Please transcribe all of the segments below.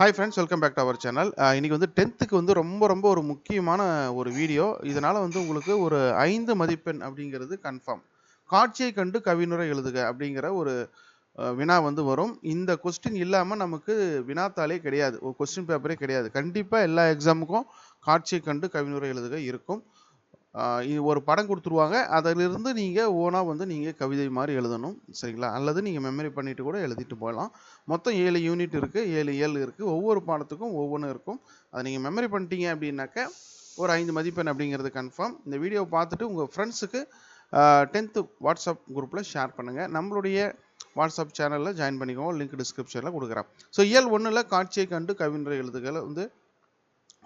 Hi friends welcome back to our channel இன்றைக்கி வந்து டென்த்துக்கு வந்து ரொம்ப ரொம்ப ஒரு முக்கியமான ஒரு வீடியோ இதனால் வந்து உங்களுக்கு ஒரு ஐந்து மதிப்பெண் அப்படிங்கிறது கன்ஃபார்ம் காட்சியை கண்டு கவினுரை எழுதுக அப்படிங்கிற ஒரு வினா வந்து வரும். இந்த கொஸ்டின் இல்லாமல் நமக்கு வினாத்தாளே கிடையாது. ஒரு கொஸ்டின் பேப்பரே கிடையாது. கண்டிப்பாக எல்லா எக்ஸாமுக்கும் காட்சியை கண்டு கவினுரை எழுதுக இருக்கும். இது ஒரு படம் கொடுத்துருவாங்க. அதிலிருந்து நீங்கள் ஓனாக வந்து நீங்கள் கவிதை மாதிரி எழுதணும். சரிங்களா? அல்லது நீங்கள் மெமரி பண்ணிட்டு கூட எழுதிட்டு போகலாம் மொத்தம் ஏழு யூனிட் இருக்குது ஏழு ஏழு இருக்குது ஒவ்வொரு பாடத்துக்கும் ஒவ்வொன்றும் இருக்கும். அதை நீங்கள் மெமரி பண்ணிட்டீங்க அப்படின்னாக்க ஒரு ஐந்து மதிப்பெண் அப்படிங்கிறது கன்ஃபார்ம் இந்த வீடியோவை பார்த்துட்டு உங்கள் ஃப்ரெண்ட்ஸுக்கு டென்த்து வாட்ஸ்அப் குரூப்பில் ஷேர் பண்ணுங்கள் நம்மளுடைய வாட்ஸ்அப் சேனலில் ஜாயின் பண்ணிக்கோங்க. லிங்க் டிஸ்கிரிப்ஷனில் கொடுக்குறேன். ஸோ இயல் ஒன்றில் காட்சியை கண்டு கவின்ற எழுதுகளை வந்து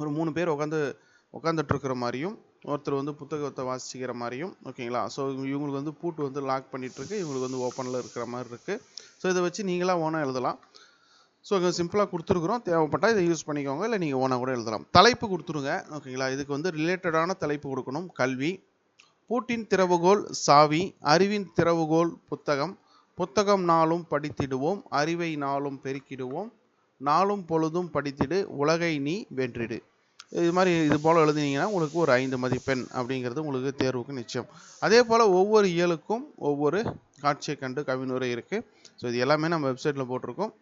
ஒரு மூணு பேர் உட்காந்து உட்காந்துட்டு இருக்கிற மாதிரியும் ஒருத்தர் வந்து புத்தகத்தை வாசிக்கிற மாதிரியும் ஓகேங்களா? ஸோ இவங்களுக்கு வந்து பூட்டு வந்து லாக் பண்ணிகிட்ருக்கு இவங்களுக்கு வந்து ஓப்பனில் இருக்கிற மாதிரி இருக்குது ஸோ இதை வச்சு நீங்களாக ஓனாக எழுதலாம். ஸோ இங்கே சிம்பிளாக கொடுத்துருக்குறோம். தேவைப்பட்டால் இதை யூஸ் பண்ணிக்கோங்க. இல்லை நீங்கள் ஓனாக கூட எழுதலாம். தலைப்பு கொடுத்துருங்க. ஓகேங்களா? இதுக்கு வந்து ரிலேட்டடான தலைப்பு கொடுக்கணும். கல்வி. பூட்டின் திறவுகோல் சாவி. அறிவின் திறவுகோல் புத்தகம். புத்தகம் நாளும் படித்திடுவோம். அறிவை நாளும் பெருக்கிடுவோம். நாளும் பொழுதும் படித்திடு. உலகை நீ வென்றிடு. இது மாதிரி இது போல் எழுதினீங்கன்னா உங்களுக்கு ஒரு ஐந்து மதிப்பெண் அப்படிங்கிறது உங்களுக்கு தேர்வுக்கு நிச்சயம். அதே போல் ஒவ்வொரு இயலுக்கும் ஒவ்வொரு காட்சியை கண்டு கவினுரை இருக்குது ஸோ இது எல்லாமே நம்ம வெப்சைட்டில் போட்டிருக்கோம்.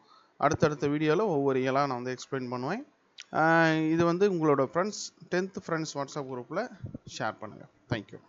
அடுத்தடுத்த வீடியோவில் ஒவ்வொரு இயலாக நான் வந்து எக்ஸ்பிளைன் பண்ணுவேன். இது வந்து உங்களோட ஃப்ரெண்ட்ஸ் டென்த்து ஃப்ரெண்ட்ஸ் வாட்ஸ்அப் குரூப்பில் ஷேர் பண்ணுங்கள் தேங்க்யூ